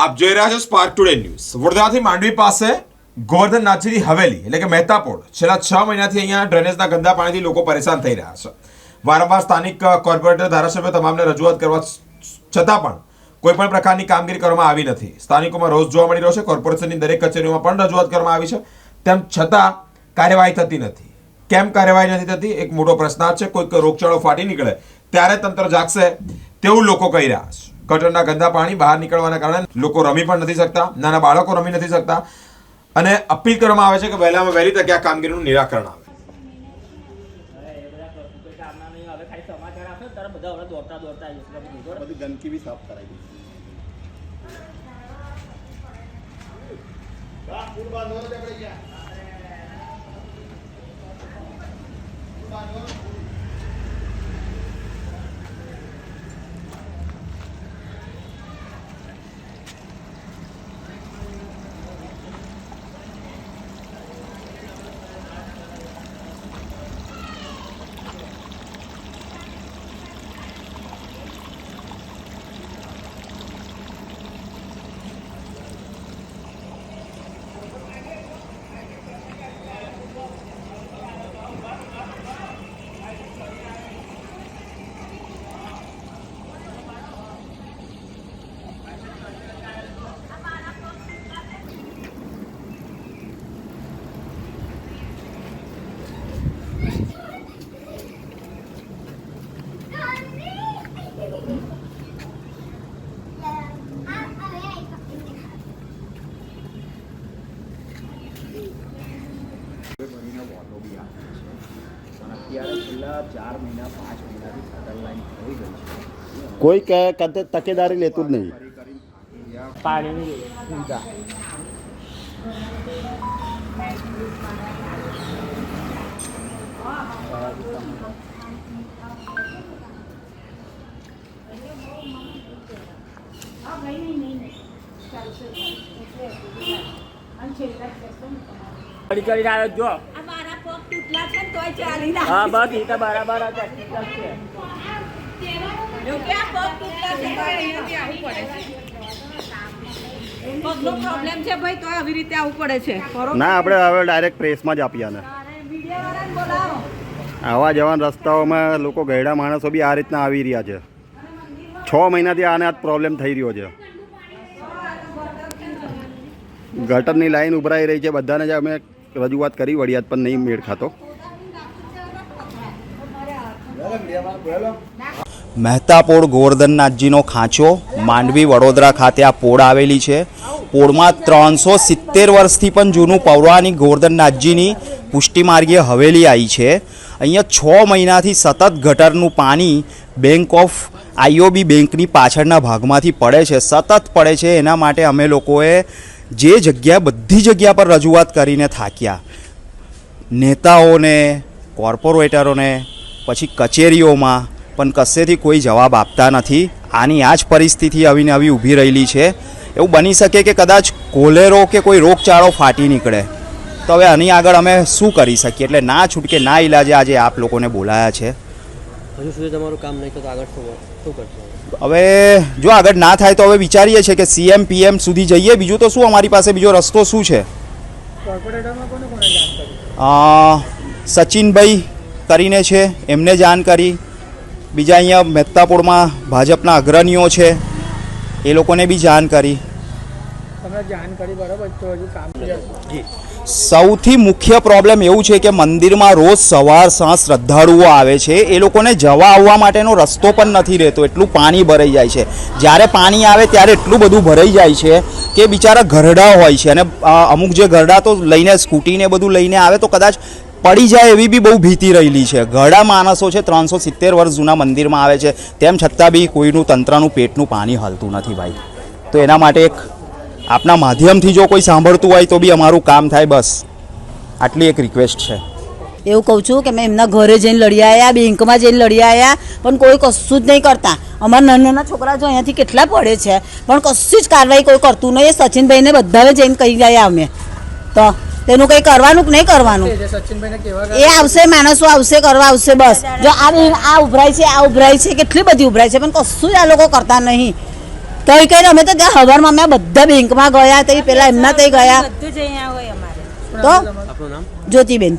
આપ જોઈ રહ્યા છો સ્પાર્ક ટુડે ન્યૂઝ વડોદરાથી માંડવી પાસે ગોવર્ધન નાથજીની હવેલી, એટલે કે મહેતાપોળ છેલ્લા છ મહિનાથી અહીંયા ડ્રેનેજના ગંદા પાણીથી લોકો પરેશાન થઈ રહ્યા છે. વારંવાર સ્થાનિક કોર્પોરેટર, ધારાસભ્ય તમામને રજૂઆત કરવા છતાં પણ કોઈ પણ પ્રકારની કામગીરી કરવામાં આવી નથી. સ્થાનિકોમાં રોષ જોવા મળી રહ્યો છે, કોર્પોરેશનની દરેક કચેરીઓમાં પણ રજૂઆત કરવામાં આવી છે. તેમ છતાં કાર્યવાહી થતી નથી. કેમ કાર્યવાહી નથી થતી? એક મોટો પ્રશ્નાર્થ છે, કોઈક રોગચાળો ફાટી નીકળે, ત્યારે તંત્ર જાગશે તેવું લોકો કહી રહ્યા છે. ગટરના ગંદા પાણી બહાર નીકળવાના કારણે લોકો રમી પણ નથી શકતા, નાના બાળકો રમી નથી શકતા. અને અપીલ કરવામાં આવે છે કે વહેલામાં વહેલી તકે આ કામગીરીનું નિરાકરણ આવે. બધા બનીને વોટો બી આપે છે. પણ અત્યારે છેલ્લા ચાર મહિના પાંચ મહિનાથી ગટર લાઈન થઈ ગઈ છે. કોઈ કે તકેદારી લેતું જ નહીં. પાણીની સુવિધા કરી કરીને આવ્યો જો આ પગ તૂટલા છે ને ચાલી ના હા બસ એ તો બરાબર જ છે ઠીક જ છે. એવું કે આ પગ તૂટલા છે તોય અહીંયાથી આવવું પડે છે. પગનો પ્રોબ્લેમ છે ભાઈ તોય આવી રીતે આવવું પડે છે. ના આપણે હવે ડાયરેક્ટ પ્રેસમાં જ આપીએ ને આવા જવાન રસ્તાઓમાં લોકો ગયડા માણસો બી આ રીતના આવી રહ્યા છે. છ મહિનાથી આને આ પ્રોબ્લેમ થઈ રહ્યો છે. ગટરની લાઈન ઉભરાઈ રહી છે. બધાને જ અમે રજૂઆત કરી, વડિયાદ પણ નહીં મેળ ખાતો. મહેતાપોળ ગોવર્ધનનાથજીનો ખાંચો, માંડવી વડોદરા ખાતે આ પોળ આવેલી છે. પોળમાં ત્રણસો સિત્તેર વર્ષથી પણ જૂનું પૌરાણિક ગોવર્ધનનાથજીની પુષ્ટિમાર્ગીય હવેલી આવી છે. અહીંયા છ મહિનાથી સતત ગટરનું પાણી બેંક ઓફ આઈઓબી બેંકની પાછળના ભાગમાંથી પડે છે. સતત પડે છે. એના માટે અમે લોકોએ જે જગ્યા બધી જગ્યા પર રજૂઆત કરીને થાક્યા. નેતાઓને, કોર્પોરેટરોને, પછી કચેરીઓમાં પણ કશેથી કોઈ જવાબ આપતા નથી. આની આ જ પરિસ્થિતિ આવીને આવી ઊભી રહેલી છે. એવું બની શકે કે કદાચ કોલેરો કે કોઈ રોગચાળો ફાટી નીકળે. તો હવે આની આગળ અમે શું કરી શકીએ? એટલે ના છૂટકે, ના ઈલાજે આજે આપ લોકોને બોલાયા છે. હજુ સુધી તમારું કામ નહીં તો આગળ શું શું કરશો? હવે જો આગળ ના થાય તો હવે વિચારીએ છીએ કે સીએમ પીએમ સુધી જઈએ. બીજું તો શું? અમારી પાસે બીજો રસ્તો શું છે? સચિનભાઈ કરીને છે એમને જાણ કરી. બીજા અહીંયા મહેતાપુરમાં ભાજપના અગ્રણીઓ છે એ લોકોને બી જાણ કરી. સૌથી મુખ્ય પ્રોબ્લેમ એવું છે કે મંદિરમાં રોજ સવાર સાંજ શ્રદ્ધાળુઓ આવે છે. એ લોકોને જવા આવવા માટેનો રસ્તો પણ નથી રહેતો. એટલું પાણી ભરાઈ જાય છે. જ્યારે પાણી આવે ત્યારે એટલું બધું ભરાઈ જાય છે કે બિચારા ઘરડા હોય છે. અને અમુક જે ઘરડા તો લઈને સ્કૂટીને બધું લઈને આવે તો કદાચ પડી જાય એવી બી બહુ ભીતિ રહેલી છે. ઘરડા માણસો છે, ત્રણસો સિત્તેર વર્ષ જૂના મંદિરમાં આવે છે. તેમ છતાં બી કોઈનું તંત્રનું પેટનું પાણી હલતું નથી ભાઈ. તો એના માટે એક આપના માધ્યમથી જો કોઈ સાંભળતું હોય તો બી અમારું કામ થાય બસ. આટલી એક રિક્વેસ્ટ છે. એવું કહું છું કે મેં એમના ઘરે જઈને લડી આવ્યા બેંકમાં જઈને લડી આવ્યા પણ કોઈ કશું જ નહીં કરતા. અમારા નાના નાના છોકરા જો અહીંયાથી કેટલા પડે છે, પણ કશું જ કાર્યવાહી કોઈ કરતું નહીં. એ સચિનભાઈને બધાને જઈને કહી ગયા અમે. તો તેનું કંઈ કરવાનું કે નહીં કરવાનું? એ આવશે, માણસો આવશે, કરવા આવશે બસ. જો આ આ ઉભરાય છે, આ ઉભરાય છે, કેટલી બધી ઉભરાય છે, પણ કશું જ આ લોકો કરતા નહીં. તો એ કહીને અમે તો ત્યાં હવારમાં અમે બધા બેંકમાં ગયા તે પેલા એમના તે ગયા. બધું જ અહીંયા હોય અમારે. તો? આપનું નામ? જ્યોતિબેન.